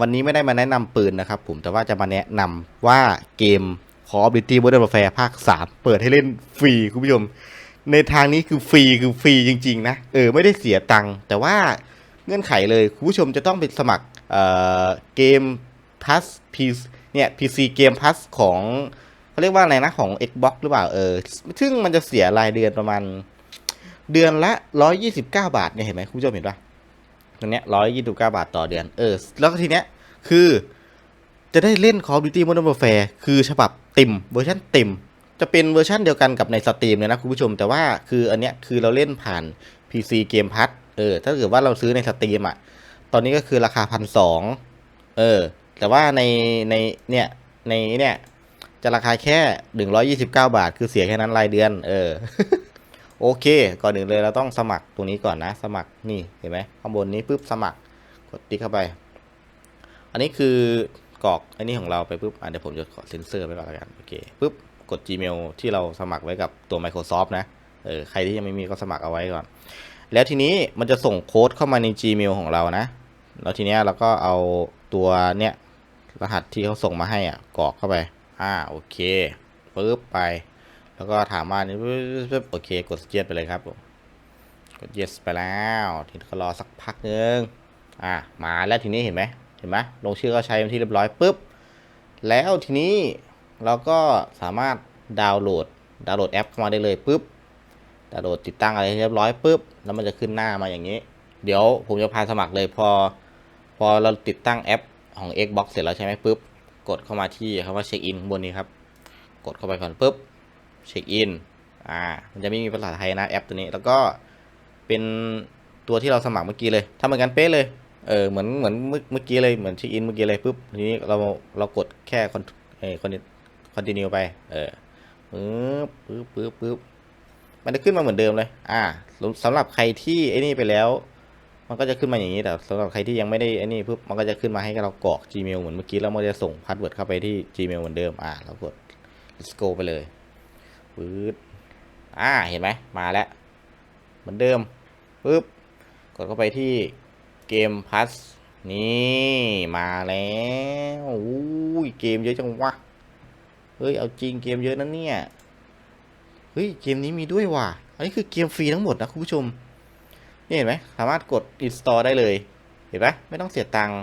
วันนี้ไม่ได้มาแนะนำปืนนะครับผมแต่ว่าจะมาแนะนำว่าเกม Call of Duty Modern Warfare ภาค 3 เปิดให้เล่นฟรีคุณผู้ชม ในทางนี้คือฟรีคือฟรีจริงๆนะเออไม่ได้เสียตังค์แต่ว่าเงื่อนไขเลยคุณผู้ชมจะต้องไปสมัครเอ่อเกม Plus P เนี่ย PC Game Plus ของเขาเรียกว่าอะไรนะของ Xbox หรือเปล่าเออซึ่งมันจะเสียรายเดือนประมาณเดือนละ 129 บาทเนี่ยเห็นไหมคุณผู้ชมเห็นปะ ตรงเนี้ย129บาทต่อเดือน เออ แล้วก็ทีเนี้ย คือ จะได้เล่น Call of Duty Modern Warfare คือฉบับเต็มเวอร์ชันเต็มจะเป็นเวอร์ชันเดียวกันกับในสตรีมเลยนะคุณผู้ชม แต่ว่าคืออันเนี้ยคือเราเล่นผ่าน PC Game Pass เออ ถ้าเกิดว่าเราซื้อในสตรีมอะ ตอนนี้ก็คือราคาพันสองเออ แต่ว่าในในเนี่ยในเนี่ยจะราคาแค่หนึ่งร้อยี่สิบเก้าบาท คือเสียแค่นั้นรายเดือน เออ โอเค ก่อนหนึ่งเลยเราต้องสมัครตรงนี้ก่อนนะ สมัครนี่เห็นไหมข้างบนนี้ปุ๊บสมัครกดติ๊กเข้าไป อันนี้คือกรอกอันนี้ของเราไปปุ๊บอะเดี๋ยวผมจะขอเซ็นเซอร์ไปก่อนล้วกันโอเคปุ๊บกด Gmail ที่เราสมัครไว้กับตัว Microsoft นะเออใครที่ยังไม่มีก็สมัครเอาไว้ก่อน แล้วทีนี้มันจะส่งโค้ดเข้ามาใน Gmail ของเรานะ แล้วทีเนี้ยเราก็เอาตัวเนี้ยรหัสที่เขาส่งมาให้อะกรอกเข้าไปอ่าโอเคปุ๊บไป แล้วก็ถามว่านี่โอเคกด yes ไปเลยครับผมกด yes ไปแล้วทีนี้ก็รอสักพักนึงอ่ามาแล้วทีนี้เห็นไหมเห็นไหมลงชื่อก็ใช้เป็นที่เรียบร้อยปุ๊บแล้วทีนี้เราก็สามารถดาวน์โหลดดาวน์โหลดแอปเข้ามาได้เลยปุ๊บดาวน์โหลดติดตั้งอะไรเรียบร้อยปุ๊บแล้วมันจะขึ้นหน้ามาอย่างนี้ เดี๋ยวผมจะพาสมัครเลยพอ พอเราติดตั้งแอปของ Xbox เสร็จแล้วใช่ไหมปุ๊บกดเข้ามาที่คำว่าเช็คอินบนนี้ครับ กดเข้าไปก่อนปุ๊บ เช็คอินอ่ามันจะไม่มีภาษาไทยนะแอปตัวนี้แล้วก็เป็นตัวที่เราสมัครเมื่อกี้เลยทำเหมือนกันเป๊ะเลยเออเหมือนเหมือนเมื่อเมื่อกี้เลยเหมือนเช็คอินเมื่อกี้เลยปุ๊บทีนี้เราเรากดแค่คอนเออคอนคอนติเนียไปเออปึ๊บปึ๊บปึ๊บปึ๊บมันจะขึ้นมาเหมือนเดิมเลย อ่าสำหรับใครที่ไอ้นี่ไปแล้ว มันก็จะขึ้นมาอย่างนี้แต่สำหรับใครที่ยังไม่ได้ไอ้นี่ปุ๊บมันก็จะขึ้นมาให้เรากรอก Gmail เหมือนเมื่อกี้แล้วมันจะส่งพาสเวิร์ดเข้าไปที่ Gmail เหมือนเดิมอ่าเรากด let's go ไปเลย ปื๊ดอ่าเห็นไหมมาแล้ว เหมือนเดิมปุ๊บกดเข้าไปที่เกมพัสนี่มาแล้วอุ้ยเกมเยอะจังวะเฮ้ย เอาจริงเกมเยอะนะเนี่ย เฮ้ย เกมนี้มีด้วยว่ะ อันนี้คือเกมฟรีทั้งหมดนะคุณผู้ชม นี่เห็นไหม สามารถกด install ได้เลย เห็นไหมไม่ต้องเสียตังค์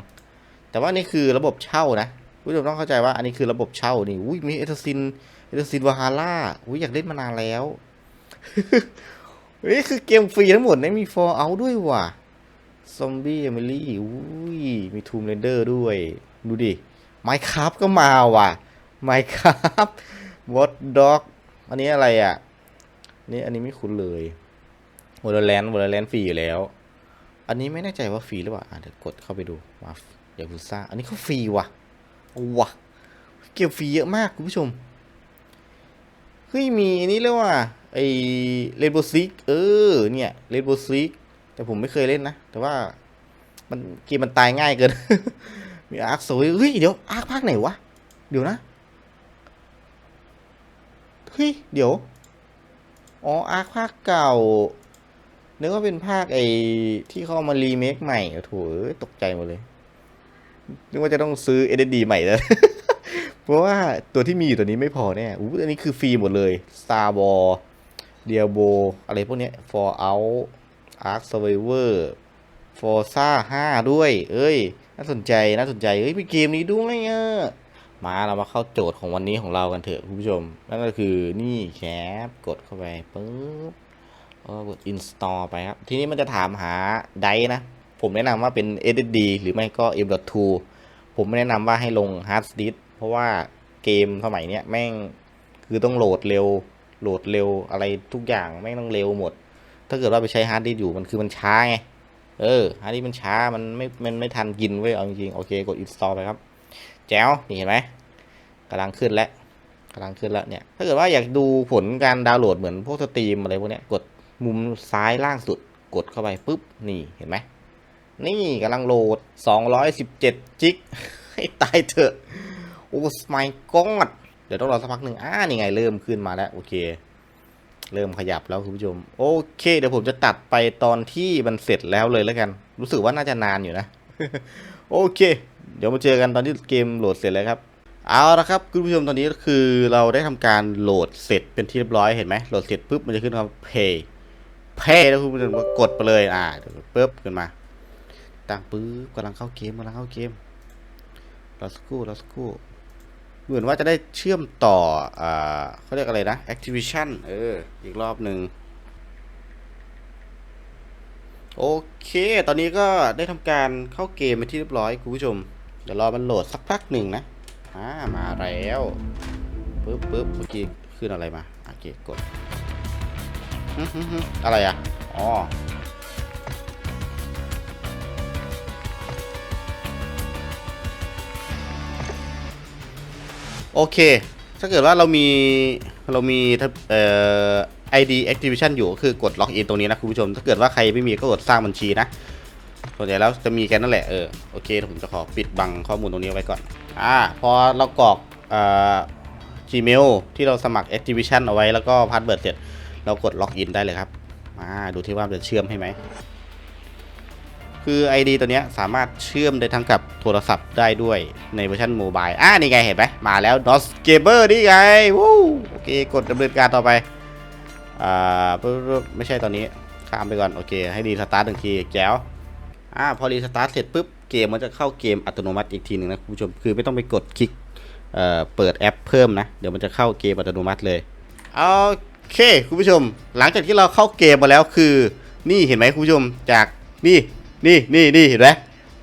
แต่ว่านี่คือระบบเช่านะ ผู้ชมต้องเข้าใจว่าอันนี้คือระบบเช่านี่อุ้ยมีเอทซินเอทซินวาฮาร่าอุ้ยอยากเล่นมานานแล้วนี่คือเกมฟรีทั้งหมดนะมี for out ด้วยว่ะซอมบี้เอมิลี่อุ้ยมีทูมเรนเดอร์ด้วย ดูดิไมค์ครับก็มาว่ะไมค์ครับวอตด็อกอันนี้อะไรอะนี่อันนี้ไม่คุ้นเลยวอลเลนวอลเลนฟรีอยู่แล้ว อันนี้ไม่แน่ใจว่าฟรีหรือเปล่าเดี๋ยวกดเข้าไปดูมาอยากฟูซ่าอันนี้เขาฟรีว่ะ ว่ะเก็บฟรีเยอะมากคุณผู้ชม เฮ้ย มีนนี้เลยว่ะไอเรนโบว์ซิกเออ เนี่ยเรนโบว์ซิกแต่ผมไม่เคยเล่นนะ แต่ว่ามันเกมมันตายง่ายเกิน มีอาร์คโซเฮ้ย เดี๋ยว อาร์คภาคไหนวะ เดี๋ยวนะ เฮ้ย เดี๋ยว อ๋อ อาร์คภาคเก่านึกว่าเป็นภาคไอที่เขาเอามารีเมคใหม่โอ้โถเอ้ยตกใจหมดเลย นึกว่าจะต้องซื้อ SSD ใหม่แล้ว เพราะว่าตัวที่มีอยู่ตัวนี้ไม่พอแน่อู้อันนี้คือฟรีหมดเลย Star War Diablo อะไรพวกนี้ Fallout Ark Survivor Forza 5 ด้วย เอ้ย น่าสนใจ น่าสนใจ เอ้ยมีเกมนี้ด้วยอะมาเรามาเข้าโจทย์ของวันนี้ของเรากันเถอะคุณผู้ชม นั่นก็คือนี่แคปกดเข้าไปปึ๊บก็กด install ไปครับ ทีนี้มันจะถามหาไดนะ ผมแนะนำว่าเป็น SSD หรือไม่ก็ M.2 ผมไม่แนะนำว่าให้ลง hard disk เพราะว่าเกมสมัยเนี้ยแม่งคือต้องโหลดเร็ว โหลดเร็วอะไรทุกอย่างแม่งต้องเร็วหมด ถ้าเกิดว่าไปใช้ hard disk อยู่มันคือมันช้าไง เออ hard disk มันช้ามันไม่ มันไม่ทันกินเว้ยเอาจริงๆโอเคกด install ไปครับ แจ๋วนี่เห็นไหมกำลังขึ้นแล้วกำลังขึ้นแล้วเนี่ย ถ้าเกิดว่าอยากดูผลการดาวน์โหลดเหมือนพวกสตรีมอะไรพวกเนี้ยกดมุมซ้ายล่างสุดกดเข้าไปปุ๊บนี่เห็นไหม นี่กำลังโหลด 217 จิก ให้ตายเถอะ โอ้ไม่กอดเดี๋ยวต้องรอสักพักหนึ่งอ่านี่ไงเริ่มขึ้นมาแล้ว โอเค เริ่มขยับแล้วคุณผู้ชม โอเค เดี๋ยวผมจะตัดไปตอนที่มันเสร็จแล้วเลยแล้วกัน รู้สึกว่าน่าจะนานอยู่นะ โอเค เดี๋ยวมาเจอกันตอนที่เกมโหลดเสร็จเลยครับเอาละครับคุณผู้ชมตอนนี้ก็คือเราได้ทำการโหลดเสร็จเป็นที่เรียบร้อยเห็นไหมโหลดเสร็จปุ๊บมันจะขึ้นคำว่า pay pay แล้วคุณผู้ชมก็กดไปเลยอ่าเดี๋ยวปุ๊บขึ้นมา ตั้งปุ๊บกำลังเข้าเกมกำลังเข้าเกมรอสกูรอสกูเหมือนว่าจะได้เชื่อมต่ออ่าเขาเรียกอะไรนะ Activision เออ อีกรอบหนึ่งโอเค ตอนนี้ก็ได้ทำการเข้าเกมไปที่เรียบร้อยคุณผู้ชม เดี๋ยวรอมันโหลดสักพักหนึ่งนะอ่ามาแล้วปึ๊บปึ๊บเมื่อกี้ขึ้นอะไรมา โอเค กด อะไรอะ อ๋อ โอเค ถ้าเกิดว่าเรามีเรามีเอ่อ ID Activation อยู่ก็คือกดล็อกอินตรงนี้นะคุณผู้ชม ถ้าเกิดว่าใครไม่มีก็กดสร้างบัญชีนะส่วนใหญ่แล้วจะมีแค่นั่นแหละเออโอเคผมจะขอปิดบังข้อมูลตรงนี้ไว้ก่อนอ่าพอเรากรอกเอ่อ Gmail ที่เราสมัคร Activation เอาไว้แล้วก็พาสเวิร์ดเสร็จเรากดล็อกอินได้เลยครับอ่าดูที่ว่ามันจะเชื่อมให้ไหม คือ ID ตัวนี้สามารถเชื่อมได้ทั้งกับโทรศัพท์ได้ด้วยในเวอร์ชันโมบายอ่านี่ไงเห็นไหมมาแล้ว DOS Gamer นี่ไงวู้โอเค กดดำเนินการต่อไป อ่า ไม่ใช่ตอนนี้ ข้ามไปก่อน โอเค ให้รีสตาร์ทหนึ่งทีแจ๋วอ่าพอรีสตาร์ทเสร็จปุ๊บ เกมมันจะเข้าเกมอัตโนมัติอีกทีหนึ่งนะคุณผู้ชม คือไม่ต้องไปกดคลิกเอ่อเปิดแอปเพิ่มนะ เดี๋ยวมันจะเข้าเกมอัตโนมัติเลยโอเคคุณผู้ชม หลังจากที่เราเข้าเกมมาแล้วคือ นี่เห็นไหมคุณผู้ชมจากนี่ นี่นี่นี่เห็นไหม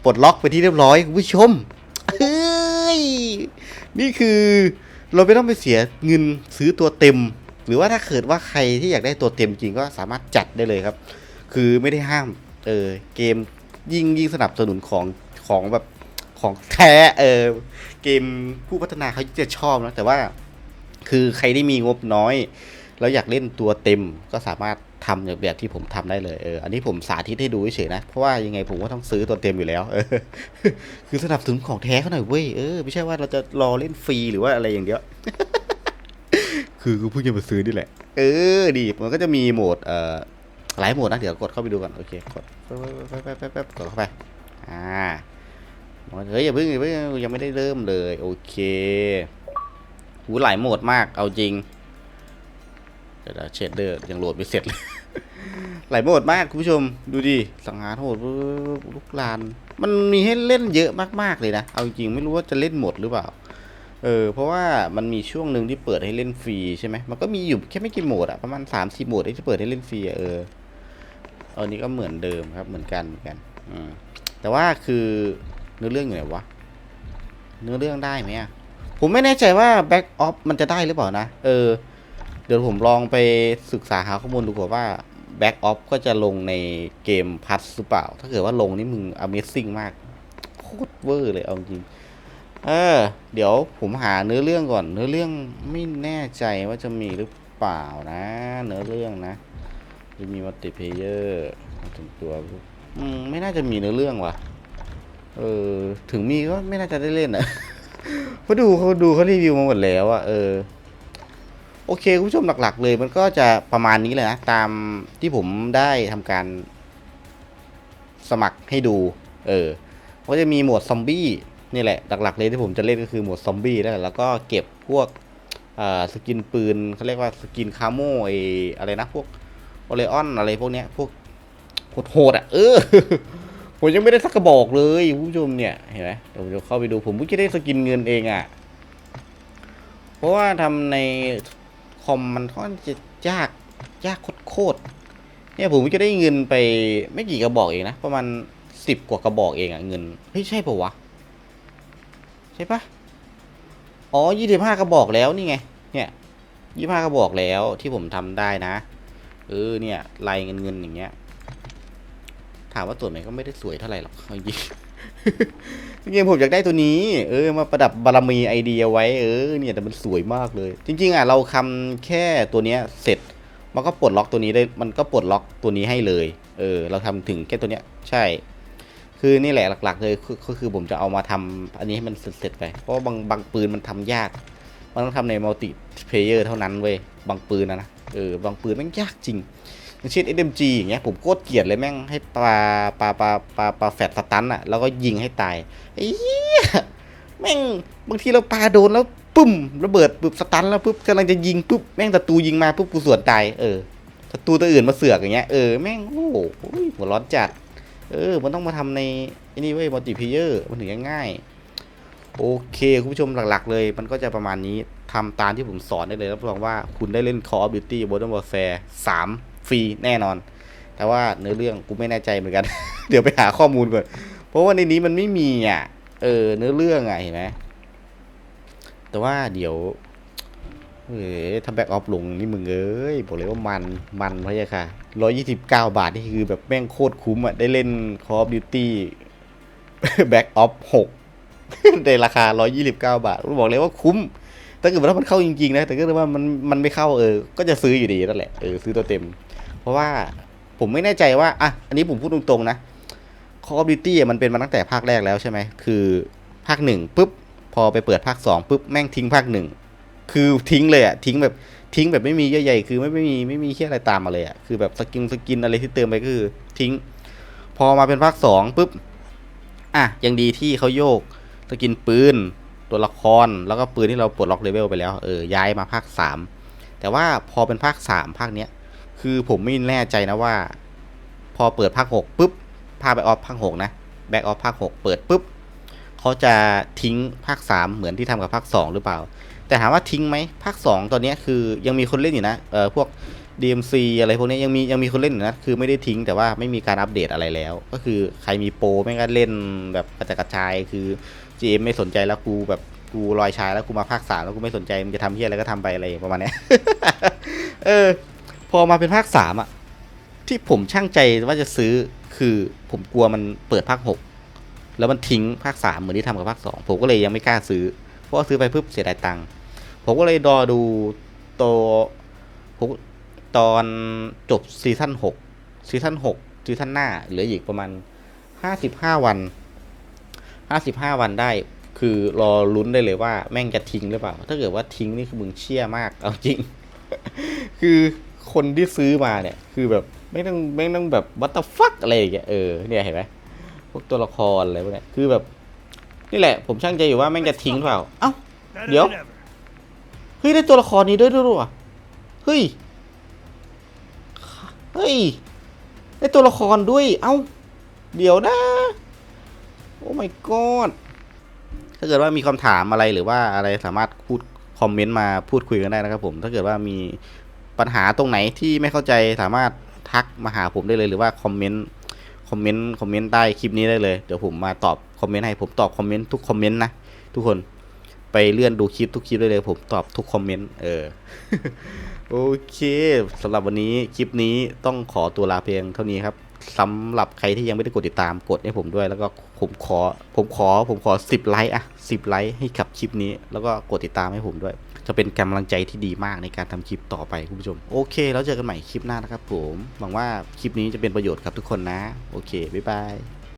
ปลดล็อกไปที่เรียบร้อยคุณผู้ชมเฮ้ยนี่คือเราไม่ต้องไปเสียเงินซื้อตัวเต็ม หรือว่าถ้าเกิดว่าใครที่อยากได้ตัวเต็มจริงก็สามารถจัดได้เลยครับ คือไม่ได้ห้ามเออเกมยิ่งยิ่งสนับสนุนของของแบบของแท้เออเกมผู้พัฒนาเขาจะชอบนะแต่ว่า คือใครที่มีงบน้อย แล้วอยากเล่นตัวเต็มก็สามารถ ทำอย่างแบบที่ผมทำได้เลยเอออันนี้ผมสาธิตให้ดูเฉยนะ เพราะว่ายังไงผมก็ต้องซื้อตัวเต็มอยู่แล้วเออคือสนับสนุนของแท้เขาหน่อยเว้ยเออไม่ใช่ว่าเราจะรอเล่นฟรีหรือว่าอะไรอย่างเดียว คือกูเพิ่งจะมาซื้อนี่แหละ เออดีมันก็จะมีโหมดเอ่อหลายโหมดนะเดี๋ยวกดเข้าไปดูก่อนโอเคกดแป๊บแป๊บแป๊บแป๊บกดเข้าไปอ่าเฮ้ยอย่าเพิ่งอย่าเพิ่งยังไม่ได้เริ่มเลย โอเคหูหลายโหมดมากเอาจริง เดี๋ยวเชดเดอร์ยังโหลดไม่เสร็จเลยหลายโหมดมากคุณผู้ชมดูดิสังหารโหดลูกลาน มันมีให้เล่นเยอะมากๆเลยนะ เอาจริงไม่รู้ว่าจะเล่นหมดหรือเปล่า เออเพราะว่ามันมีช่วงหนึ่งที่เปิดให้เล่นฟรีใช่ไหมมันก็มีอยู่แค่ไม่กี่โหมดอะประมาณ3ามสี่โหมดที่เปิดให้เล่นฟรีอะเอออันนี้ก็เหมือนเดิมครับเหมือนกันเหมือนกันอืมแต่ว่าคือเนื้อเรื่องอยู่ไหนวะเนื้อเรื่องได้ไหมอะผมไม่แน่ใจว่าแบ็กออฟมันจะได้หรือเปล่านะ เออ ดี๋ยวผมลองไปศึกษาหาข้อมูลดูก่อนว่า Back Off ก็จะลงในเกมพัทหรือเปล่า ถ้าเกิดว่าลงนี่มึง Amazing มากโคตรเวอร์เลยเอาจริงเออ เดี๋ยวผมหาเนื้อเรื่องก่อน เนื้อเรื่องไม่แน่ใจว่าจะมีหรือเปล่านะ เนื้อเรื่องนะ จะมีมัลติเพเยอร์ถึงตัวอืมไม่น่าจะมีเนื้อเรื่องว่ะ เออ ถึงมีก็ไม่น่าจะได้เล่นอะเพราะดูเขาดูเขารีวิวมาหมดแล้วอะเออ โอเคคุณผู้ชมหลักๆ เลยมันก็จะประมาณนี้เลยนะ ตามที่ผมได้ทำการสมัครให้ดู เออก็จะมีโหมดซอมบี้นี่แหละหลักๆเลยที่ผมจะเล่นก็คือโหมดซอมบี้นั่นแหละแล้วก็เก็บพวกสกินปืนเขาเรียกว่าสกินคาโมไออะไรนะพวกโอเลออนอะไรพวกเนี้ยพวกโหดๆอะเออผมยังไม่ได้สักกระบอกเลยคุณผู้ชมเนี่ยเห็นไหมเดี๋ยวผมจะเข้าไปดูผมเพิ่งจะได้สกินเงินเองอะเพราะว่าทำใน คอมมันค่อนจะยากยากโคตรเนี่ยผมก็ได้เงินไปไม่กี่กระบอกเองนะประมาณสิบกว่ากระบอกเองอะเงินเฮ้ยใช่ปะวะ ใช่ปะอ๋อยี่สิบห้ากระบอกแล้วนี่ไง เนี่ยยี่ห้ากระบอกแล้วที่ผมทำได้นะ เออเนี่ยลายเงินเงินอย่างเงี้ย ถามว่าตัวไหนก็ไม่ได้สวยเท่าไหร่หรอกเอาจริง จริงๆผมอยากได้ตัวนี้ เออ มาประดับบารมีไอเดียไว้ เออ เนี่ยแต่มันสวยมากเลย จริง ๆ อะ เราทำแค่ตัวเนี้ยเสร็จ มันก็ปลดล็อกตัวนี้ได้ มันก็ปลดล็อกตัวนี้ให้เลย เออ เราทำถึงแค่ตัวเนี้ย ใช่ คือนี่แหละหลัก ๆ เลย ก็คือผมจะเอามาทำอันนี้ให้มันเสร็จไป เพราะบางบางปืนมันทำยาก มันต้องทำในมัลติเพลเยอร์เท่านั้นเว้ย บางปืนนะนะ เออ บางปืนมันยากจริง เช่น SMG อย่างเงี้ยผมโคตรเกลียดเลยแม่งให้ปลาปลาปลาปลาปลาแฟดสตันอะแล้วก็ยิงให้ตายไอ้เฮ้ยแม่งบางทีเราปลาโดนแล้วปุ้มระเบิดปุ๊บสตันแล้วปุ๊บกำลังจะยิงปุ๊บแม่งศัตรูยิงมาปุ๊บกูสวนตายเออศัตรูตัวอื่นมาเสือกอย่างเงี้ยเออแม่งโอ้โหหัวร้อนจัดเออมันต้องมาทำในอ้นี่เว้ยมัลติเพเยอร์มันถึงจะง่ายโอเค คุณผู้ชมหลักๆ เลย มันก็จะประมาณนี้ทำตามที่ผมสอนได้เลยรับรองว่าคุณได้เล่น Call of Duty Modern Warfare 3 ฟรีแน่นอน แต่ว่าเนื้อเรื่องกูไม่แน่ใจเหมือนกัน เดี๋ยวไปหาข้อมูลก่อน เพราะว่าในนี้มันไม่มีอะ เออ เนื้อเรื่องอะเห็นไหมแต่ว่าเดี๋ยวเออถ้าแบ็กออฟลงนี่มึงเอ้ยบอกเลยว่ามันมันพะยะค่ะร้อยยี่สิบเก้าบาทนี่คือแบบแม่งโคตรคุ้มอะ ได้เล่น Call of Duty แบ็กออฟหกในราคา129บเก้าทผมบอกเลยว่าคุ้มถ้าเกิดว่ามันเข้าจริงๆนะ แต่ก็ว่ามันมันไม่เข้าเออ ก็จะซื้ออยู่ดีนั่นแหละ เออซื้อตัวเต็ม เพราะว่าผมไม่แน่ใจว่าอะอันนี้ผมพูดตรงๆนะ Call of Duty อะมันเป็นมาตั้งแต่ภาคแรกแล้วใช่ไหมคือภาคหนึ่งปุ๊บพอไปเปิดภาคสองปุ๊บแม่งทิ้งภาคหนึ่งคือทิ้งเลยอะทิ้งแบบทิ้งแบบไม่มีเยื่อใยคือไม่ไม่มีไม่มีเคี้ยอะไรตามมาเลยอะคือแบบสกินสกินอะไรที่เติมไปก็คือทิ้ง พอมาเป็นภาคสองปุ๊บอะยังดีที่เขาโยกสกินปืนตัวละครแล้วก็ปืนที่เราปลดล็อกเลเวลไปแล้วเออย้ายมาภาคสามแต่ว่าพอเป็นภาคสามภาคเนี้ย คือผมไม่แน่ใจนะว่า พอเปิดภาคหกปุ๊บภาคแบ็กออฟภาคหกนะแบ็กออฟภาคหกเปิดปุ๊บเขาจะทิ้งภาคสามเหมือนที่ทำกับภาคสองหรือเปล่า แต่ถามว่าทิ้งไหมภาคสองตอนนี้คือยังมีคนเล่นอยู่นะเออพวก DMC อะไรพวกนี้ยังมียังมีคนเล่นอยู่นะคือไม่ได้ทิ้งแต่ว่าไม่มีการอัปเดตอะไรแล้ว ก็คือใครมีโปรไม่งก็เล่นแบบกระจายกระจายคือ GM ไม่สนใจแล้วกูแบบกูลอยชายแล้วกูมาภาคสามแล้วกูไม่สนใจมึงจะทำเฮียอะไรก็ทำไปอะไรประมาณนี้เออ พอมาเป็นภาคสามอะที่ผมช่างใจว่าจะซื้อคือผมกลัวมันเปิดภาคหกแล้วมันทิ้งภาคสามเหมือนที่ทำกับภาคสองผมก็เลยยังไม่กล้าซื้อ เพราะว่าซื้อไปปุ๊บเสียดายตังค์ผมก็เลยรอดูตัวผมตอนจบซีซั่นหกซีซั่นหกซีซั่นหน้าเหลืออีกประมาณห้าสิบห้าวันห้าสิบห้าวันได้ คือรอลุ้นได้เลยว่าแม่งจะทิ้งหรือเปล่า ถ้าเกิดว่าทิ้งนี่คือมึงเชี่ยมากเอาจริง คือ คนที่ซื้อมาเนี่ย คือแบบไม่ต้องไม่ต้องแบบวัตฟักอะไรอย่างเงี้ยเออเนี่ยเห็นไหมพวกตัวละครอะไรพวกเนี้ยคือแบบนี่แหละ ผมช่างใจอยู่ว่าแม่งจะทิ้งหรือเปล่าเอ้าเดี๋ยวเฮ้ยได้ตัวละครนี้ด้วยด้วยวะเฮ้ยเฮ้ยได้ตัวละครด้วย เอ้าเดี๋ยวนะ โอ้ my god ถ้าเกิดว่ามีคำถามอะไรหรือว่าอะไรสามารถพูดคอมเมนต์มาพูดคุยกันได้นะครับผม ถ้าเกิดว่ามี ปัญหาตรงไหนที่ไม่เข้าใจสามารถทักมาหาผมได้เลยหรือว่าคอมเมนต์คอมเมนต์คอมเมนต์ใต้คลิปนี้ได้เลยเดี๋ยวผมมาตอบคอมเมนต์ให้ผมตอบคอมเมนต์ทุกคอมเมนต์นะทุกคนไปเลื่อนดูคลิปทุกคลิปได้เลยผมตอบทุกคอมเมนต์เออโอเคสำหรับวันนี้คลิปนี้ต้องขอตัวลาเพียงเท่านี้ครับสำหรับใครที่ยังไม่ได้กดติดตามกดให้ผมด้วย แล้วก็ผมขอผมขอผมขอสิบไลค์อะสิบไลค์ให้กับคลิปนี้ แล้วก็กดติดตามให้ผมด้วย จะเป็นกำลังใจที่ดีมากในการทำคลิปต่อไปคุณผู้ชม โอเค แล้วเจอกันใหม่คลิปหน้านะครับผม หวังว่าคลิปนี้จะเป็นประโยชน์กับทุกคนนะ โอเค บ๊ายบาย